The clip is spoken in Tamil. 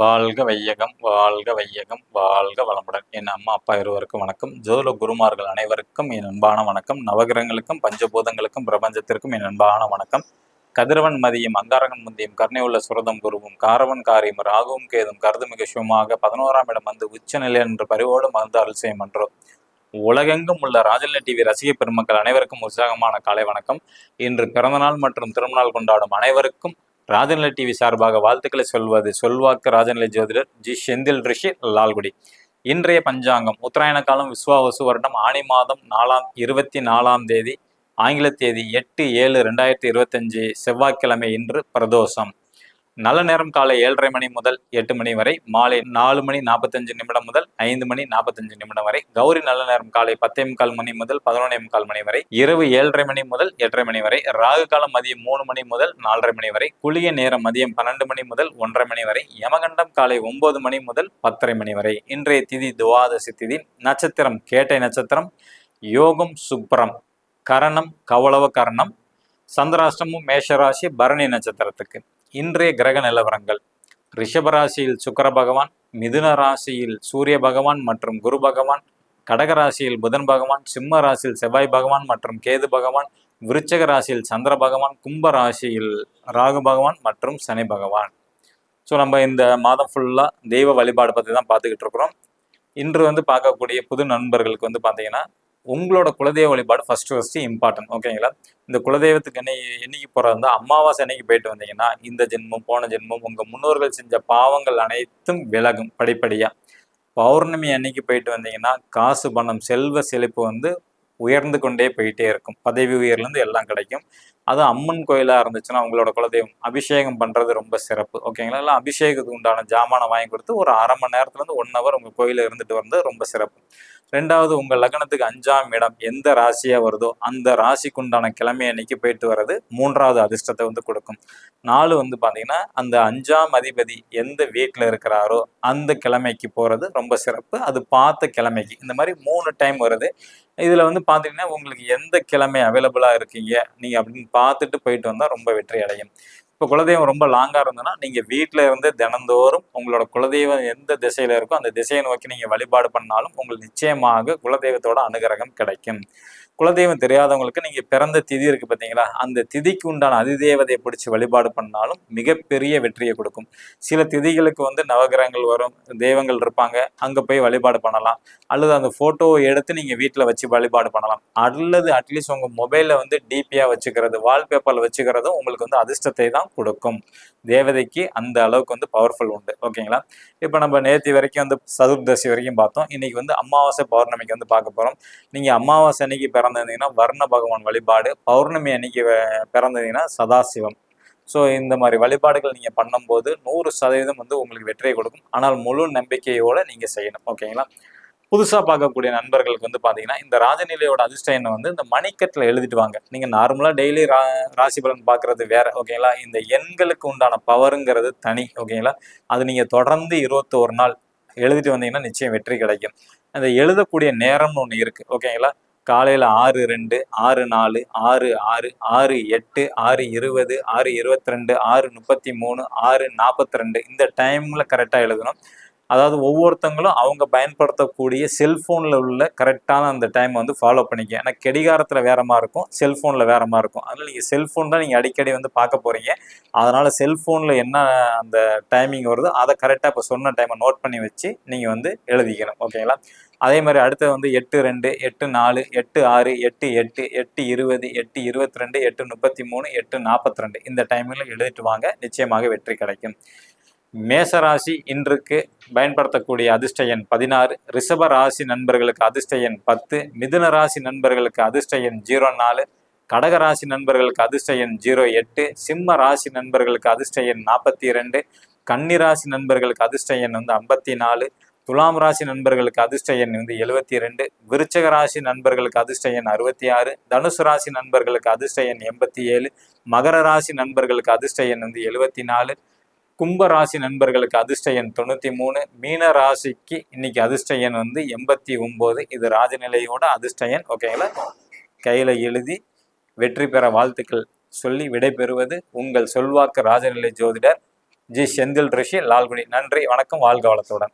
வாழ்க வையகம் வாழ்க வையகம் வாழ்க வளமுடன். என் அம்மா அப்பா இருவருக்கும் வணக்கம். ஜோல குருமார்கள் அனைவருக்கும் என் அன்பான வணக்கம். நவகிரகங்களுக்கும் பஞ்சபூதங்களுக்கும் பிரபஞ்சத்திற்கும் என் அன்பான வணக்கம். கதிரவன் மதியம் அங்காரகன் முந்தியும் கருணை உள்ள சுரதம் குருவும் காரவன் காரியம் ராகுவும் கேதும் கருதுமிக சுகமாக பதினோராம் இடம் வந்து உச்ச நிலை என்று பரிவோடு மருந்து அருள் செய்யும் என்றோ உலகெங்கும் உள்ள ராஜல்ல டிவி ரசிக பெருமக்கள் அனைவருக்கும் உற்சாகமான காலை வணக்கம். இன்று பிறந்தநாள் மற்றும் திருமணநாள் கொண்டாடும் அனைவருக்கும் ராஜநிலை டிவி சார்பாக வாழ்த்துக்களை சொல்வது சொல்வாக்கு ராஜநிலை ஜோதிடர் ஜி செந்தில் ரிஷி லால்குடி. இன்றைய பஞ்சாங்கம் உத்தராயண காலம் விஸ்வாவசு வருடம் ஆணி மாதம் நாலாம் இருபத்தி நாலாம் தேதி ஆங்கில தேதி எட்டு ஏழு ரெண்டாயிரத்தி இருபத்தஞ்சு செவ்வாய்க்கிழமை இன்று பிரதோஷம். நல்ல நேரம் காலை ஏழரை மணி முதல் எட்டு மணி வரை மாலை நாலு மணி நாற்பத்தஞ்சு நிமிடம் முதல் ஐந்து மணி நாற்பத்தஞ்சு நிமிடம் வரை கௌரி நல்ல நேரம் காலை பத்தே முக்கால் மணி முதல் பதினொன்னே முக்கால் மணி வரை இரவு ஏழரை மணி முதல் எட்டரை மணி வரை ராகு காலம் மதியம் மூணு மணி முதல் நாலரை மணி வரை குளிய நேரம் மதியம் பன்னெண்டு மணி முதல் ஒன்றரை மணி வரை யமகண்டம் காலை ஒன்பது மணி முதல் பத்தரை மணி வரை. இன்றைய திதி துவாதசி திதி நட்சத்திரம் கேட்டை நட்சத்திரம் யோகம் சுப்ரம் கரணம் கவளவ கரணம் சந்திராஷ்டமும் மேஷராசி பரணி நட்சத்திரத்துக்கு. இன்றைய கிரக நிலவரங்கள். ரிஷபராசியில் சுக்கர பகவான் மிதுன ராசியில் சூரிய பகவான் மற்றும் குரு பகவான் கடக ராசியில் புதன் பகவான் சிம்ம ராசியில் செவ்வாய் பகவான் மற்றும் கேது பகவான் விருச்சக ராசியில் சந்திர பகவான் கும்ப ராசியில் ராகு பகவான் மற்றும் சனி பகவான். ஸோ நம்ம இந்த மாதம் ஃபுல்லாக தெய்வ வழிபாடு பற்றி தான் பார்த்துக்கிட்டு இருக்கிறோம். இன்று வந்து பார்க்கக்கூடிய புது நண்பர்களுக்கு வந்து பார்த்தீங்கன்னா உங்களோட குலதெய்வ வழிபாடு ஃபர்ஸ்ட் ஃபர்ஸ்ட் இம்பார்ட்டன்ட் ஓகேங்களா இந்த குலதெய்வத்துக்கு என்ன என்னைக்கு போகிறதா அமாவாசை என்னைக்கு போயிட்டு வந்தீங்கன்னா இந்த ஜென்மம் போன ஜென்மம் உங்கள் முன்னோர்கள் செஞ்ச பாவங்கள் அனைத்தும் விலகும் படிப்படியாக பௌர்ணமி அன்னைக்கு போயிட்டு வந்தீங்கன்னா காசு பணம் செல்வ செழிப்பு வந்து உயர்ந்து கொண்டே போயிட்டே இருக்கும். பதவி உயர்லேருந்து எல்லாம் கிடைக்கும். அது அம்மன் கோயிலாக இருந்துச்சுன்னா உங்களோட குலதெய்வம் அபிஷேகம் பண்ணுறது ரொம்ப சிறப்பு. ஓகேங்களா? இல்லை அபிஷேகத்துக்கு உண்டான ஜாமானை வாங்கி கொடுத்து ஒரு அரை மணி நேரத்துலேருந்து ஒன் ஹவர் உங்கள் கோயிலில் இருந்துட்டு வந்து ரொம்ப சிறப்பு. ரெண்டாவது உங்கள் லக்னத்துக்கு அஞ்சாம் இடம் எந்த ராசியாக வருதோ அந்த ராசிக்கு உண்டான கிழமை அன்னைக்கு போயிட்டு வர்றது மூன்றாவது அதிர்ஷ்டத்தை வந்து கொடுக்கும். நாலு வந்து பார்த்தீங்கன்னா அந்த அஞ்சாம் அதிபதி எந்த வீட்டில் இருக்கிறாரோ அந்த கிழமைக்கு போகிறது ரொம்ப சிறப்பு. அது பார்த்த கிழமைக்கு. இந்த மாதிரி மூணு டைம் வருது. இதில் வந்து பார்த்தீங்கன்னா உங்களுக்கு எந்த கிழமை அவைலபிளாக இருக்கீங்க? நீங்கள் அப்படின்னு பார்த்துட்டு போயிட்டு வந்தால் ரொம்ப வெற்றி அடையும். இப்போ குலதெய்வம் ரொம்ப லாங்காக இருந்ததுன்னா நீங்கள் வீட்டில் இருந்து தினந்தோறும் உங்களோட குலதெய்வம் எந்த திசையில் இருக்கோ அந்த திசையை நோக்கி நீங்கள் வழிபாடு பண்ணாலும் உங்களுக்கு நிச்சயமாக குலதெய்வத்தோட அனுகிரகம் கிடைக்கும். குலதெய்வம் தெரியாதவங்களுக்கு நீங்கள் பிறந்த திதி இருக்குது பார்த்தீங்களா அந்த திதிக்கு உண்டான அதிதேவதையை பிடிச்சி வழிபாடு பண்ணாலும் மிகப்பெரிய வெற்றியை கொடுக்கும். சில திதிகளுக்கு வந்து நவகிரகங்கள் வரும் தெய்வங்கள் இருப்பாங்க அங்கே போய் வழிபாடு பண்ணலாம். அல்லது அந்த ஃபோட்டோவை எடுத்து நீங்கள் வீட்டில் வச்சு வழிபாடு பண்ணலாம். அல்லது அட்லீஸ்ட் உங்கள் மொபைலில் வந்து டிபியாக வச்சுக்கிறது வால்பேப்பரில் வச்சுக்கிறதும் உங்களுக்கு வந்து அதிர்ஷ்டத்தை தான் கொடுக்கும். தேவதைக்கு அந்த அளவுக்கு வந்து பவர்ஃபுல் உண்டு. ஓகேங்களா? இப்போ நம்ம நேற்று வரைக்கும் வந்து சதுர்தசி வரைக்கும் பார்த்தோம். இன்னைக்கு வந்து அமாவாசை பௌர்ணமிக்கு வந்து பார்க்க போகிறோம் நீங்கள் அமாவாசை அன்னைக்கு பிறந்திருந்தீங்கன்னா வர்ண பகவான் வழிபாடு பௌர்ணமி அன்னைக்கு பிறந்தீங்கன்னா சதாசிவம். ஸோ இந்த மாதிரி வழிபாடுகள் நீங்கள் பண்ணும்போது நூறு சதவீதம் வந்து உங்களுக்கு வெற்றியை கொடுக்கும். ஆனால் முழு நம்பிக்கையோடு நீங்கள் செய்யணும். ஓகேங்களா புதுசாக பார்க்கக்கூடிய நண்பர்களுக்கு வந்து பார்த்தீங்கன்னா இந்த ராஜநிலையோட அதிர்ஷ்டம் வந்து இந்த மணிக்கட்டில் எழுதிட்டு வாங்க. நீங்கள் நார்மலாக டெய்லி ரா ராசி பலன் பார்க்குறது வேற. ஓகேங்களா இந்த எண்களுக்கு உண்டான பவருங்கிறது தனி. ஓகேங்களா அது நீங்கள் தொடர்ந்து இருபத்தோரு நாள் எழுதிட்டு வந்தீங்கன்னா நிச்சயம் வெற்றி கிடைக்கும். அந்த எழுதக்கூடிய நேரம்னு ஒன்று இருக்குது ஓகேங்களா காலையில் ஆறு ரெண்டு ஆறு நாலு ஆறு ஆறு ஆறு எட்டு ஆறு இருபது ஆறு இருபத்தி ரெண்டு ஆறு முப்பத்தி மூணு ஆறு நாற்பத்தி ரெண்டு. இந்த டைமில் கரெக்டாக எழுதணும். அதாவது ஒவ்வொருத்தங்களும் அவங்க பயன்படுத்தக்கூடிய செல்ஃபோனில் உள்ள கரெக்டான அந்த டைம் வந்து ஃபாலோ பண்ணிக்க. ஏன்னா கெடிகாரத்தில் வேறமாக இருக்கும் செல்ஃபோனில் வேறமாக இருக்கும். அதனால் நீங்கள் செல்ஃபோன் தான் நீங்கள் அடிக்கடி வந்து பார்க்க போகிறீங்க அதனால் செல்ஃபோனில் என்ன அந்த டைமிங் வருதோ அதை கரெக்டாக இப்போ சொன்ன டைமை நோட் பண்ணி வச்சு நீங்கள் வந்து எழுதிக்கணும். ஓகேங்களா அதே மாதிரி அடுத்தது வந்து எட்டு ரெண்டு எட்டு நாலு எட்டு ஆறு எட்டு எட்டு எட்டு இருபது எட்டு இருபத்தி ரெண்டு எட்டு முப்பத்தி மூணு எட்டு நாற்பத்தி ரெண்டு. இந்த டைமில் எழுதிட்டு வாங்க. நிச்சயமாக வெற்றி கிடைக்கும். மேசராசி இன்றுக்கு பயன்படுத்தக்கூடிய அதிர்ஷ்ட எண் பதினாறு ரிஷப ராசி நண்பர்களுக்கு அதிர்ஷ்ட எண் பத்து மிதுன ராசி நண்பர்களுக்கு அதிர்ஷ்ட எண் ஜீரோ நாலு கடக ராசி நண்பர்களுக்கு அதிர்ஷ்ட எண் ஜீரோ எட்டு சிம்ம ராசி நண்பர்களுக்கு அதிர்ஷ்ட எண் நாற்பத்தி இரண்டு கன்னி ராசி நண்பர்களுக்கு அதிர்ஷ்ட எண் வந்து ஐம்பத்தி நாலு துலாம் ராசி நண்பர்களுக்கு அதிர்ஷ்ட எண் வந்து எழுபத்தி ரெண்டு விருச்சக ராசி நண்பர்களுக்கு அதிர்ஷ்ட எண் அறுபத்தி ஆறு தனுசு ராசி நண்பர்களுக்கு அதிர்ஷ்ட எண் எண்பத்தி ஏழு மகர ராசி நண்பர்களுக்கு அதிர்ஷ்ட எண் வந்து எழுபத்தி நாலு கும்ப ராசி நண்பர்களுக்கு அதிர்ஷ்ட எண் தொண்ணூற்றி மூணு. மீன ராசிக்கு இன்னைக்கு அதிர்ஷ்ட எண் வந்து எண்பத்தி ஒம்பது இது ராஜநிலையோட அதிர்ஷ்ட எண் ஓகேங்களா கையில் எழுதி வெற்றி பெற வாழ்த்துக்கள் சொல்லி விடைபெறுவது உங்கள் சொல்வாக்கு ராஜநிலை ஜோதிடர் ஜி. செந்தில் ரிஷி லால்குடி. நன்றி வணக்கம் வாழ்க வளத்துடன்.